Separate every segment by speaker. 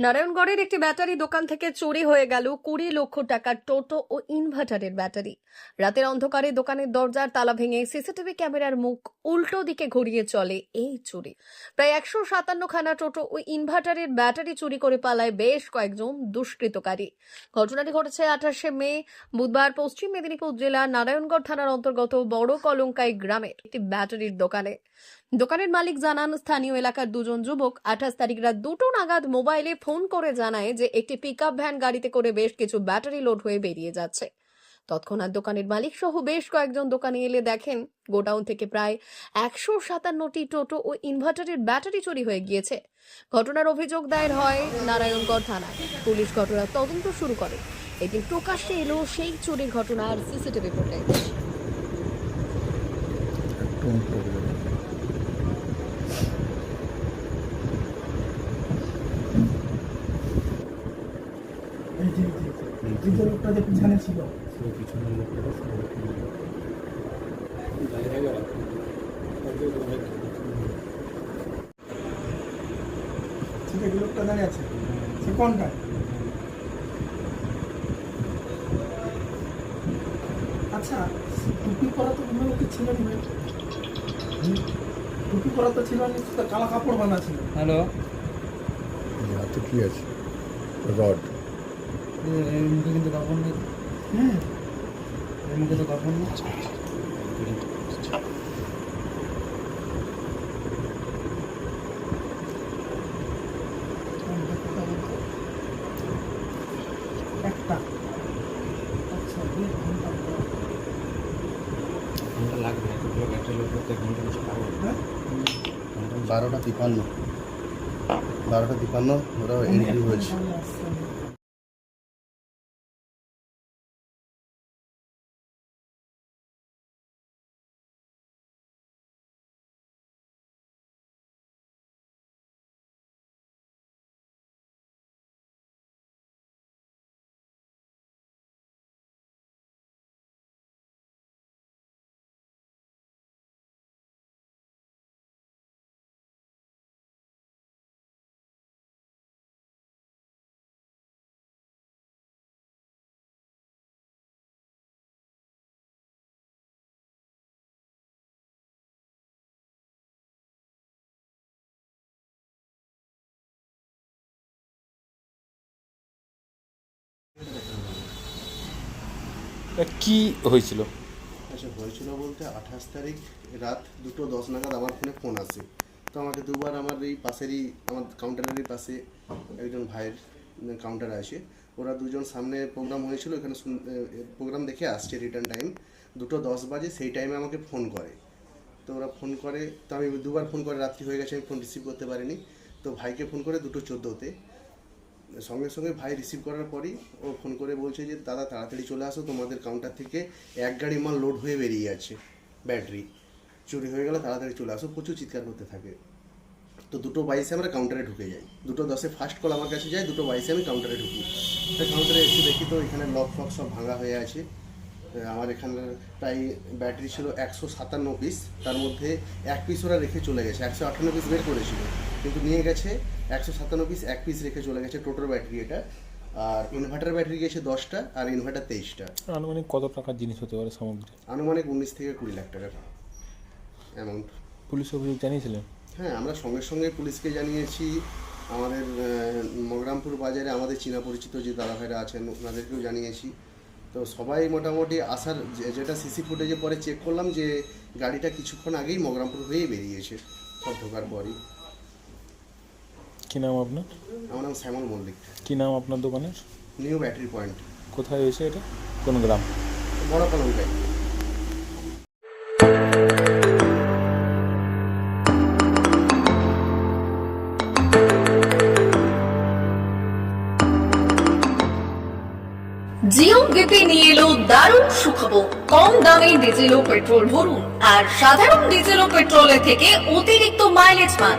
Speaker 1: নারায়ণগড়ের একটি ব্যাটারি দোকান থেকে চুরি হয়ে গেল কুড়ি লক্ষ টাকার টোটো ও ইনভার্টারের ব্যাটারি। রাতের অন্ধকারে দোকানের দরজার তালা ভেঙে সিসিটিভি ক্যামেরার মুখ উল্টো দিকে ঘুরিয়ে চলে এই চুরি। প্রায় একশো সাতান্ন খানা টোটো ও ইনভার্টারের ব্যাটারি চুরি করে পালায় বেশ কয়েকজন দুষ্কৃতকারী। ঘটনাটি ঘটেছে আঠাশে মে, বুধবার পশ্চিম মেদিনীপুর জেলার নারায়ণগড় থানার অন্তর্গত বড় কলঙ্কাই গ্রামের একটি ব্যাটারির দোকানে। দোকানের মালিক জানান, স্থানীয় এলাকার দুজন যুবক আঠাশ তারিখ রাত দুটো নাগাদ মোবাইলে ফোন করে জানায় যে একটি পিকআপ ভ্যান গাড়িতে করে বেশ কিছু ব্যাটারি লোড হয়ে বেরিয়ে যাচ্ছে। তৎক্ষণাৎ দোকানের মালিক সহ বেশ কয়েকজন দোকানে এলে দেখেন, গোডাউন থেকে প্রায় একশো সাতান্নটি টোটো ও ইনভার্টারের ব্যাটারি চুরি হয়ে গিয়েছে। ঘটনার অভিযোগ দায়ের হয় নারায়ণগড় থানায়। পুলিশ ঘটনার তদন্ত শুরু করে। এদিন প্রকাশ্যে এলো সেই চুরির ঘটনার সিসিটিভি ফুটেজ
Speaker 2: এই যে যে লোকটা যে পিছনে ছিল। ঠিক আছে লোকটা দাঁড়িয়ে আছে। সে কোনটা? আচ্ছা টুপি পরা তো অন্য লোকের ছিল না টুপি পরা তো ছিল না কালা কাপড় বানা ছিল।
Speaker 3: হ্যালো?
Speaker 4: কি আছে? রড।
Speaker 3: এই মুখে কিন্তু কাপড় নেই
Speaker 2: হুম
Speaker 3: এই মুখে তো কাপড় নেই
Speaker 2: একটা। আচ্ছা দুই ঘণ্টা।
Speaker 3: ঘণ্টা লাগবে এতগুলো ব্যাটারি করতে ঘণ্টা বেশি পাবো
Speaker 2: হ্যাঁ?
Speaker 4: বারোটা তিপান্ন। বারোটা তিপান্ন ওরা এন্ট্রি হয়েছে।
Speaker 5: কি হয়েছিল?
Speaker 4: আচ্ছা হয়েছিল বলতে আঠাশ তারিখ রাত দুটো দশ নাগাদ আমার ফোনে ফোন আসে। তো আমাকে দুবার আমার এই পাশেরই, আমার কাউন্টারেরই পাশে একজন ভাইয়ের কাউন্টার আছে ওরা দুজন সামনে প্রোগ্রাম হয়েছিল, এখানে প্রোগ্রাম দেখে আসছে রিটার্ন টাইম দুটো দশ বাজে, সেই টাইমে আমাকে ফোন করে। তো ওরা ফোন করে, তো আমি দুবার ফোন করে, রাত্রি হয়ে গেছে, আমি ফোন রিসিভ করতে পারিনি। তো ভাইকে ফোন করে দুটো চোদ্দোতে। সঙ্গে সঙ্গে ভাই রিসিভ করার পরই ও ফোন করে বলছে যে, দাদা, তাড়াতাড়ি চলে আসো, তোমাদের কাউন্টার থেকে এক গাড়ি মাল লোড হয়ে বেরিয়ে যাচ্ছে ব্যাটারি চুরি হয়ে গেলে তাড়াতাড়ি চলে আসো। প্রচুর চিৎকার করতে থাকে। তো দুটো বাইশে আমরা কাউন্টারে ঢুকে যাই। দুটো দশে ফার্স্ট কল আমার কাছে যায়, দুটো বাইশে আমি কাউন্টারে ঢুকি। কাউন্টারে এসে দেখি তো এখানে লক ফক সব ভাঙা হয়ে আছে। আমার এখানে প্রায় ব্যাটারি ছিল একশো সাতান্ন পিস তার মধ্যে এক পিস ওরা রেখে চলে গেছে। একশো আটান্ন পিস বের করেছিল। কিন্তু নিয়ে গেছে একশো সাতান্ন পিস এক পিস রেখে চলে গেছে টোটাল ব্যাটারি এটা। আর ইনভার্টার ব্যাটারি গেছে দশটা আর ইনভার্টার তেইশটা।
Speaker 5: আনুমানিক কত টাকার জিনিস হতে পারে সামগ্রী?
Speaker 4: আনুমানিক উনিশ থেকে কুড়ি লাখ টাকার অ্যামাউন্ট
Speaker 5: পুলিশ অভিযোগ জানিয়েছিলেন?
Speaker 4: হ্যাঁ আমরা সঙ্গে সঙ্গে পুলিশকে জানিয়েছি। আমাদের মগরামপুর বাজারে আমাদের চীনা পরিচিত যে দাদা ভাইরা আছেন ওনাদেরকেও জানিয়েছি। তো সবাই মোটামুটি আসার যেটা সিসি ফুটেজে পরে চেক করলাম যে গাড়িটা কিছুক্ষণ আগেই মগরামপুর হয়েই বেরিয়েছে। সব ঢোকার পরই।
Speaker 5: কি নাম আপনার?
Speaker 4: আমার নাম শ্যামল মল্লিক।
Speaker 5: কি নাম আপনার দোকানের?
Speaker 4: New battery point.
Speaker 5: কোথায় হয়েছে এটা? কোন গ্রাম?
Speaker 4: বড় কলঙ্কায়।
Speaker 1: জিও বিপি নিয়ে এলো দারুণ সুখবর। কম দামে ডিজেল ও পেট্রোল ভরুন। আর সাধারণ ডিজেল ও পেট্রোলের থেকে অতিরিক্ত মাইলেজ পান।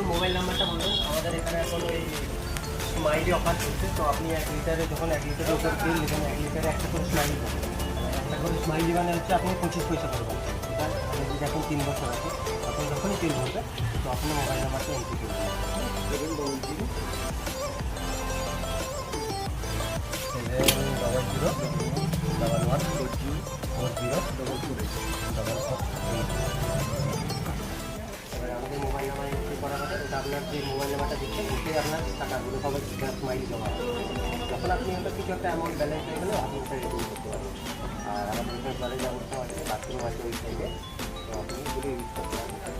Speaker 6: একটু মোবাইল নাম্বারটা বলুন আমাদের এখানে এখন ওই স্মাইলি অফার চলছে তো আপনি এক লিটারে যখন এক লিটারের উপর তেল নেবেন এক লিটারে একটা করে স্মাইলি পাবেন একটা করে স্মাইলি মানে হচ্ছে আপনি পঁচিশ পয়সা করবেন এটা আপনি যদি এখন তিন বছর আছে তখন যখনই তেল ভরবে তো আপনি মোবাইল নাম্বারটা এন্ট্রি করবেন double zero double zero double one four zero four zero double two double আপনার যে মোবাইল নাম্বারটা দিচ্ছেন ওতে আপনার টাকাগুলো সবাই মাইল জমা যখন আপনি একটা কিছু একটা অ্যামাউন্ট ব্যালেন্স হয়ে গেলে আপনি ওটা রিডিম করতে পারবেন। আর আমাদের জলের ব্যবস্থা আছে বাথরুম আছে ওই সাইডে তো আপনি করতে আসবেন